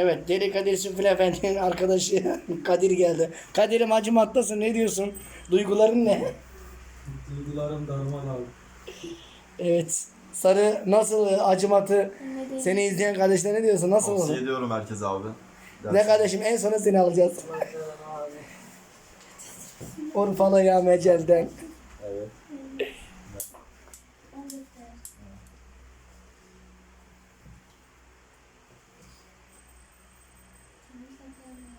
Evet Deli Kadir Süfül Efendi'nin arkadaşı Kadir geldi. Kadir'im acımaktasın ne diyorsun? Duyguların ne? Duygularım darmadağın. Evet. Sarı nasıl acımatı seni izleyen kardeşler ne diyorsun? Nasıl Tavsiye olur? ediyorum herkese abi. Ne kardeşim en sona seni alacağız. Urfalı ya Mecel'den. Evet.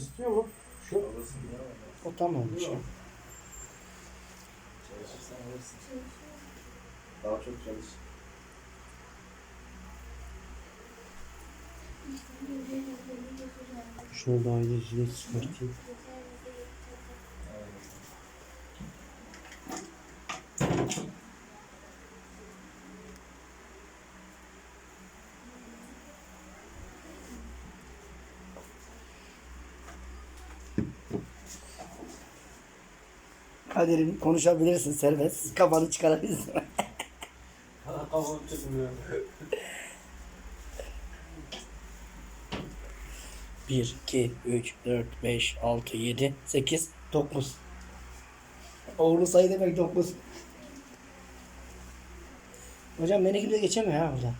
Acıtıyor mu? Şu. O tamammış ya. Çalışırsan alırsın. Daha çok çalış. Şunu daha iyi jilet çıkartayım. Kadir'im konuşabilirsin serbest. Kafanı çıkarabilirsin. Kafam çıkmıyor. 1, 2, 3, 4, 5, 6, 7, 8, 9. Oğlu sayı demek 9. Hocam beni kimse geçemiyor ha burada.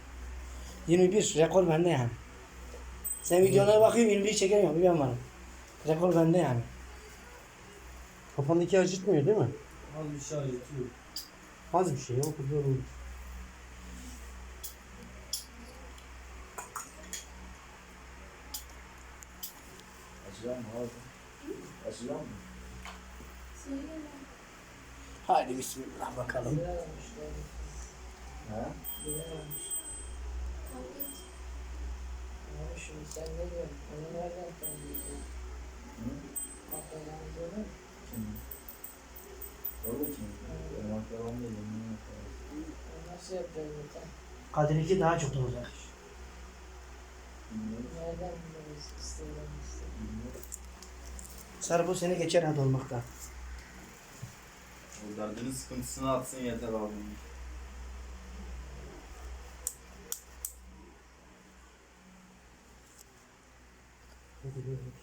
21 rekor bende yani. Sen videolara bakıyorum 21 çekemiyorum biliyorum bana. Rekor bende yani. Kafandaki acıtmıyor değil mi? Az bir şey acıtıyor. Az bir şey yok. Dur. Açacak mı abi? Açacak mı? Haydi bismillah bakalım. He? Şimdi sen ne diyorsun? Onu nereden tanıyorsun? Olur mu? Kim? Orada kim? Benim akrabam. Onu Nasıl yapacağız zaten? Kadir 2 daha çok olacak. Bilmiyorum. Nereden biliriz istediğimizi? Bilmiyorum. Sarı bu seni geçer hadi olmakta. O derdinin sıkıntısını atsın yeter abi.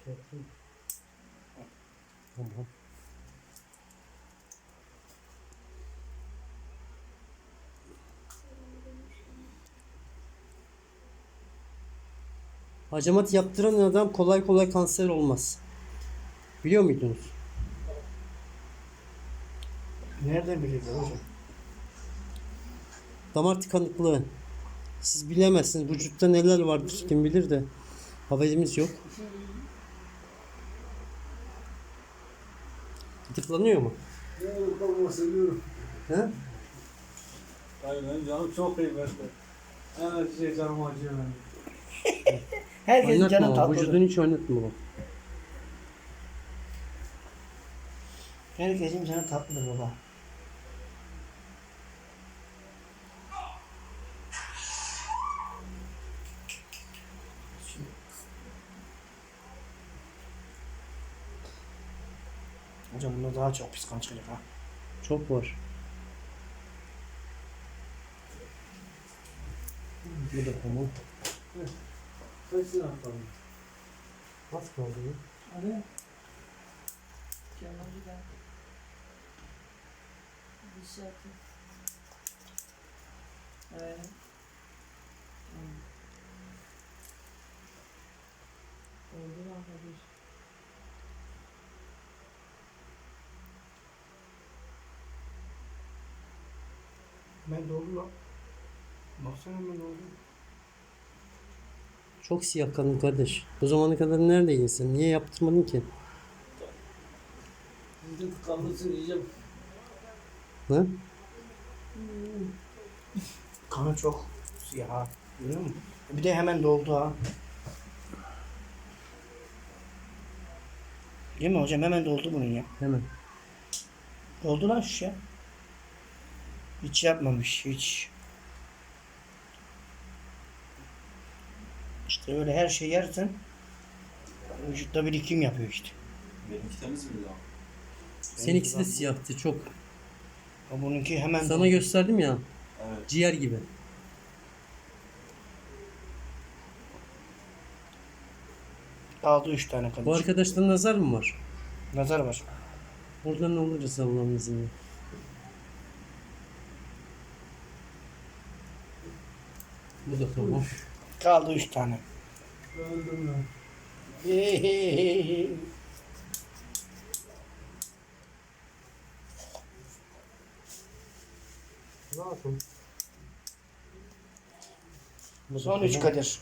Şey. Tamam. Hacamat yaptıran adam kolay kolay kanser olmaz. Biliyor muydunuz? Nereden biliyorsun hocam? Damar tıkanıklığı. Siz bilemezsiniz. Vücutta neler vardır kim bilir de. Haberimiz yok. Tıklanıyor mu? Yok ama seviyorum. He? Aynen canım çok kıymetli. Her şey canım acıyor benim. Herkesin Oynatma canı tatlıdır. Vücudunu hiç oynatma bak. Herkesin canı tatlıdır baba. Hocam bunda daha çok pis kan çıkacak ha. Çok var. Bu da tamam. Kaçsın atalım. Az kaldı ya. Hadi. Canım gider. Bir şey yapayım. Evet. Tamam. Oldu. Ben lan. Baksana ben doldu. Çok siyah kanın kardeş. Bu zamana kadar neredeydin sen? Niye yaptırmadın ki? Bütün tıkanlısın yiyeceğim. Ha? Kanı çok siyah ha. Görüyor musun? Bir de hemen doldu ha. Değil mi hocam? Hemen doldu bunun ya. Hemen. Doldu lan ya. Hiç yapmamış hiç. İşte öyle her şey yersen vücutta birikim yapıyor işte. Benimki temiz miydi abi? Seninkisi de siyahtı çok. O bununki hemen Sana gösterdim ya. Evet. Ciğer gibi. Kaldı 3 tane Bu kardeşim. arkadaşta nazar mı var? Nazar var. Oradan alırız Allah'ın izniyle. Bu da tamam. Kaldı 3 tane. Öldüm ben. Bu Son 3 Kadir.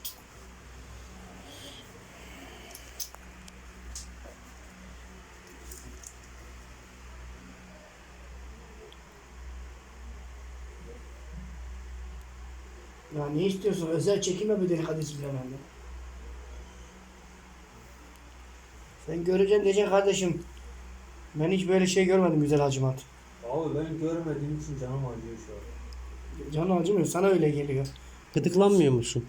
Ya ne istiyorsun? Özel çekim mi dedi Kadir Bilemen'de? Sen göreceksin diyeceksin kardeşim. Ben hiç böyle şey görmedim güzel Hacimat. Abi ben görmediğim için canım acıyor şu an. Canı acımıyor sana öyle geliyor. Gıdıklanmıyor musun?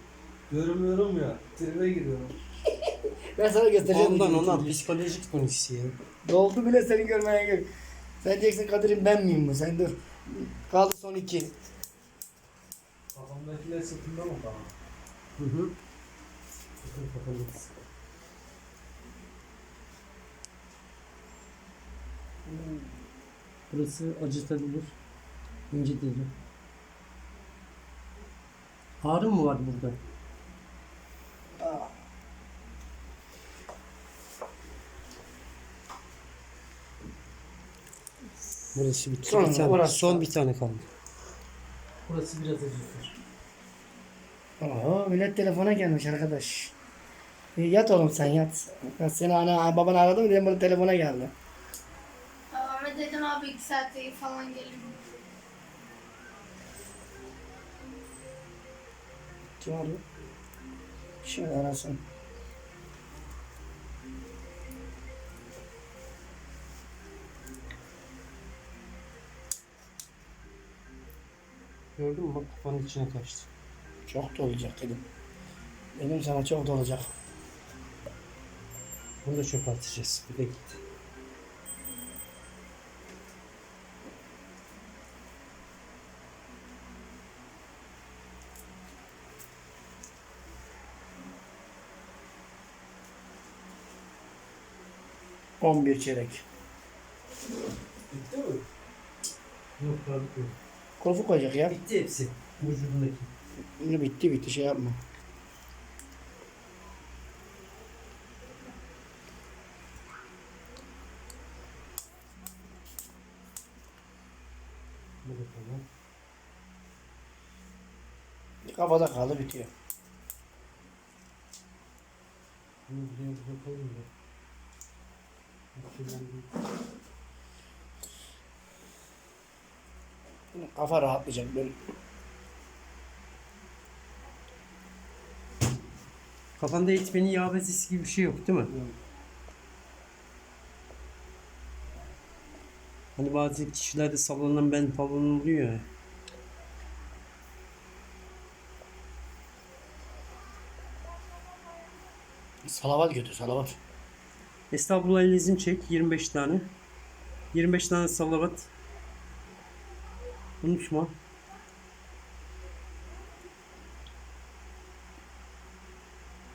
Görmüyorum ya. Tribe giriyorum. Ben sana göstereceğim. Ondan ona psikolojik konuşusu ya. Doldu bile seni görmeye gel. Sen diyeceksin Kadir'im ben miyim bu? Sen dur. Kaldı son iki. Kafamdakiler sırtımda mı kaldı? Hı hı. Bakın bakalım. Burası acıtabilir. İnce deri. Ağrı mı var burada? Burası bitti. Son, bir tane, orası. son bir tane kaldı. Burası biraz acıtır. Oho millet telefona gelmiş arkadaş. E, yat oğlum sen yat. Ben seni ana baban aradı mı dedim bunu telefona geldi. İki saate falan gelirim. Kim arıyor? Şimdi arasın. Gördün mü? Bak kafanın içine kaçtı. Çok dolacak dedim. Dedim sana çok dolacak. Bunu da çöpe atacağız. Bir de gitti. On bir çeyrek. Bitti mi? Yok daha koyacak ya. Bitti hepsi. Vücudundaki. Yine bitti bitti şey yapma. Kafada kaldı bitiyor. Bunu da. Şuradan bir- Kafa rahatlayacak böyle. Kafanda eğitmenin yağ bezisi gibi bir şey yok değil mi? Hani bazı kişilerde sallanan ben falan oluyor ya. Salavat götür salavat. Estağfurullah elizin çek 25 tane. 25 tane salavat. Unutma.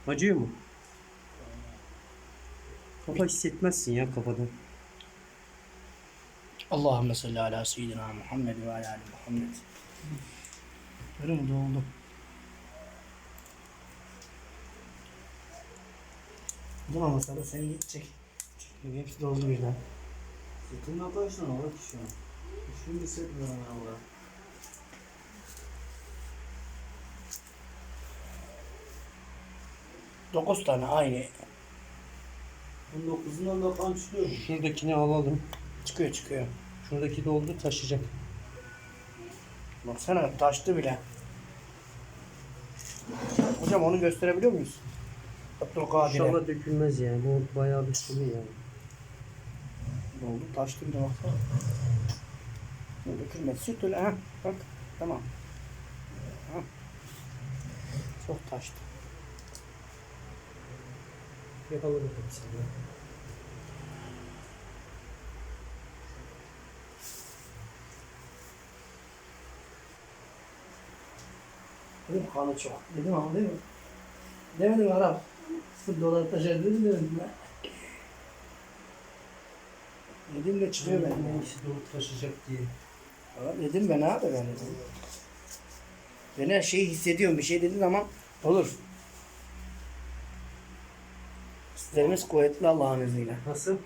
Acıyor mu? Kafa hissetmezsin ya kafada. Allahümme salli ala seyyidina Muhammed ve ala ali Muhammed. Musun? Doldu. Ama sana sen git çek. Çek. Hepsi doldu birden. Sırtımda kaç tane var ki şu an? Şimdi hissetmiyorum ben burada. Dokuz tane aynı. Bunun dokuzundan da kan çıkıyor mu? Şuradakini alalım. Çıkıyor çıkıyor. Şuradaki doldu taşıyacak. Baksana taştı bile. Hocam onu gösterebiliyor muyuz? Abdülkadir'e. İnşallah dökülmez yani. Bu bayağı bir sıvı yani. Doldu taştı bile baksana. Bu Dökülmedi. Süt öyle. Ha, bak tamam. Ha. Çok taştı. Yakaladık hepsini. Dedim kanı çok. Dedim ama değil mi? Demedim Arap. Sıfır dolar taşırdın mı? Dedim de çıkıyor ben. Ben işi dolu taşıyacak diye. Valla dedim ben abi ben dedim. Ben her şeyi hissediyorum. Bir şey dediğin zaman olur. İsterimiz kuvvetli Allah'ın izniyle. Nasıl?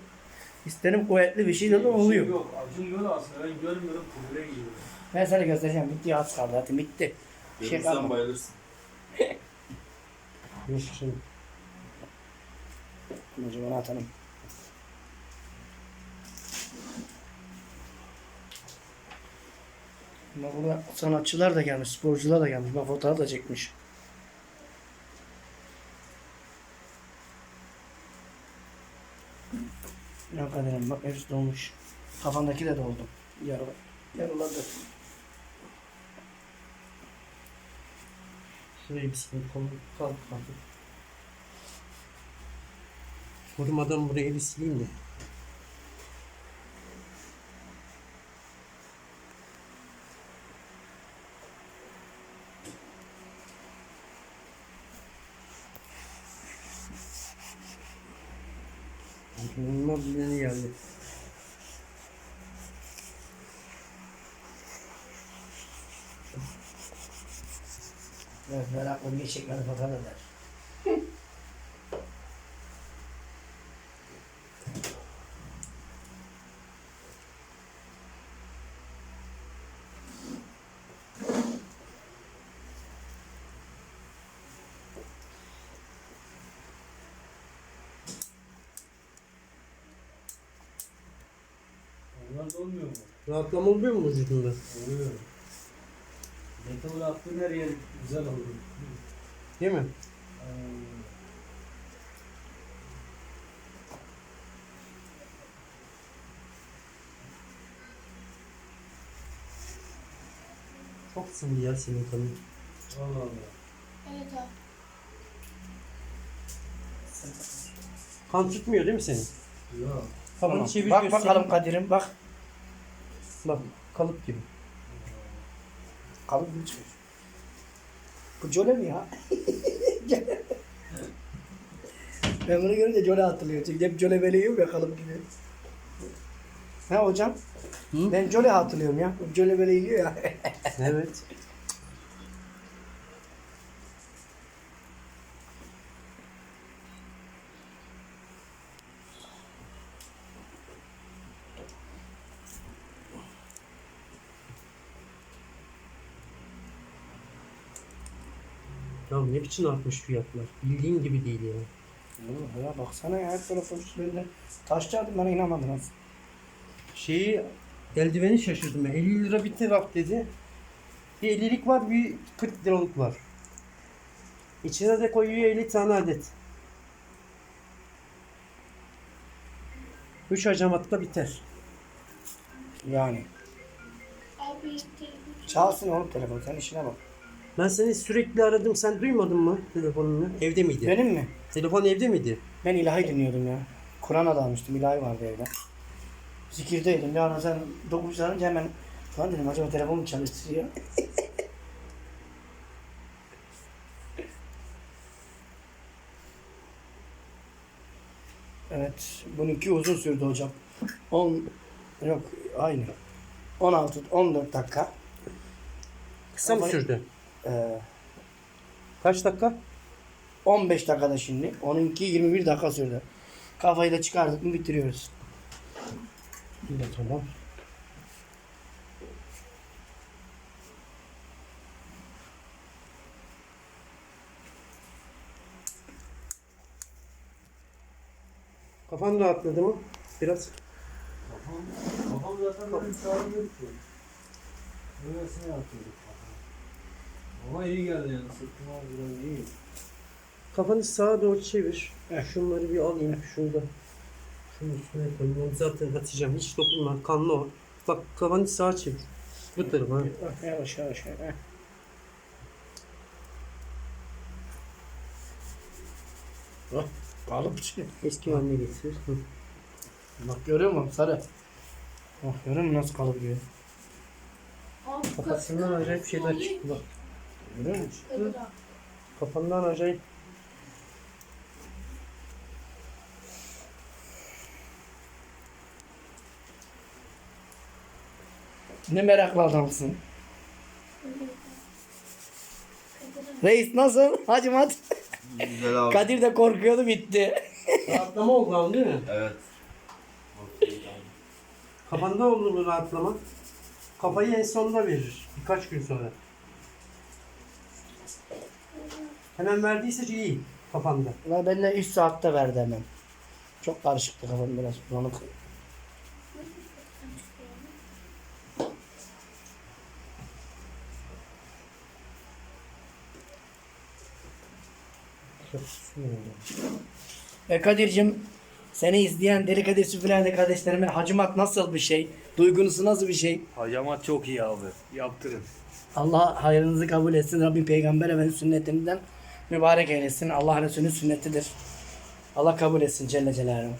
İsterim kuvvetli bir şey dedim oluyor. Yok acımıyor aslında ben görmüyorum kuvvete gidiyorum. Ben sana göstereceğim. Bitti az kaldı. Zaten bitti. Bir şey Görürsen kalmadı. bayılırsın. Yok şimdi. Onu atalım. Bak burada sanatçılar da gelmiş, sporcular da gelmiş. Bak fotoğraf da çekmiş. Yok kaderim bak hepsi dolmuş. Kafandaki de doldu. Yarı, yarıladı. Şurayı bir sileyim. Kolu kalk kalk. Vurmadan burayı bir sileyim de. Vurma bileni geldi. Evet, meraklı bir çekmedi fotoğraf eder. Da olmuyor mu? Rahatlama oluyor mu vücudunda? Oluyor. Metal attığın her yer güzel oluyor. Değil mi? Ee, Çok sıvı ya senin kanın. Allah Allah. Evet abi. Kan tutmuyor değil mi senin? Yok. Tamam. Bak bakalım Kadir'im bak. Bak kalıp gibi. Kalıp gibi çıkıyor. Bu Jole mi ya? ben bunu görünce Jole hatırlıyorum. Çünkü hep Jole böyle ya kalıp gibi. Ha hocam? Hı? Ben Jole hatırlıyorum ya. Jole böyle yiyor ya. Evet. Ya ne biçim artmış fiyatlar. Bildiğin gibi değil ya. Oğlum ya baksana ya her tarafı böyle taşlardım bana inanmadınız. Şeyi eldiveni şaşırdım ben. 50 lira bir taraf dedi. Bir 50'lik var bir 40 liralık var. İçine de koyuyor 50 tane adet. 3 hacamatta biter. Yani. Çalsın oğlum telefon sen işine bak. Ben seni sürekli aradım. Sen duymadın mı telefonunu? Evde miydi? Benim mi? Telefon evde miydi? Ben ilahi dinliyordum ya. Kur'an'a dalmıştım. ilahi vardı evde. Zikirdeydim. Bir ara sen dokuz arınca hemen falan dedim acaba telefon mu çalıştırıyor? evet. Bununki uzun sürdü hocam. 10 yok aynı. 16 14 dakika. Kısa mı sürdü? Ee, Kaç dakika? 15 dakikada şimdi. Onunki 21 dakika sürdü. Kafayı da çıkardık mı bitiriyoruz. İyi de tamam. Kafan rahatladı mı? Biraz. Kafam, kafam zaten benim çağırmıyor ki. Öylesine yapıyorduk kafamı. Ama iyi geldi yani sırtıma biraz iyi. Kafanı sağa doğru çevir. Heh. Şunları bir alayım. Şunu da şunun üstüne koyayım. Onu zaten atacağım. Hiç dokunma. Kanlı o. Bak kafanı sağa çevir. Bu tarafa. Ah, Yavaş yavaş. yavaş. Oh, kalıp çıkıyor. Eski haline getir. Hı. Bak görüyor musun sarı? Bak görüyor musun nasıl kalıp gibi? Abi Kafasından acayip şeyler çıktı bak. Görüyor musun? Çıktı. Kafandan acayip. Ne meraklı adamsın. Reis nasıl? Hacimat. Güzel abi. Kadir de korkuyordu bitti. Rahatlama oldu lan değil mi? Evet. Kafanda oldu bu rahatlama. Kafayı en sonda verir. Birkaç gün sonra. Hemen verdiyse iyi kafanda. Ulan ben de 3 saatte verdi hemen. Çok karışıktı kafam biraz bulanık. E Kadir'cim seni izleyen Deli Kadir Süpüler'de kardeşlerime hacimat nasıl bir şey? Duygunusu nasıl bir şey? Hacamat çok iyi abi. Yaptırın. Allah hayrınızı kabul etsin. Rabbim Peygamber Efendimiz sünnetinden mübarek eylesin. Allah Resulü'nün sünnetidir. Allah kabul etsin Celle Celaluhu.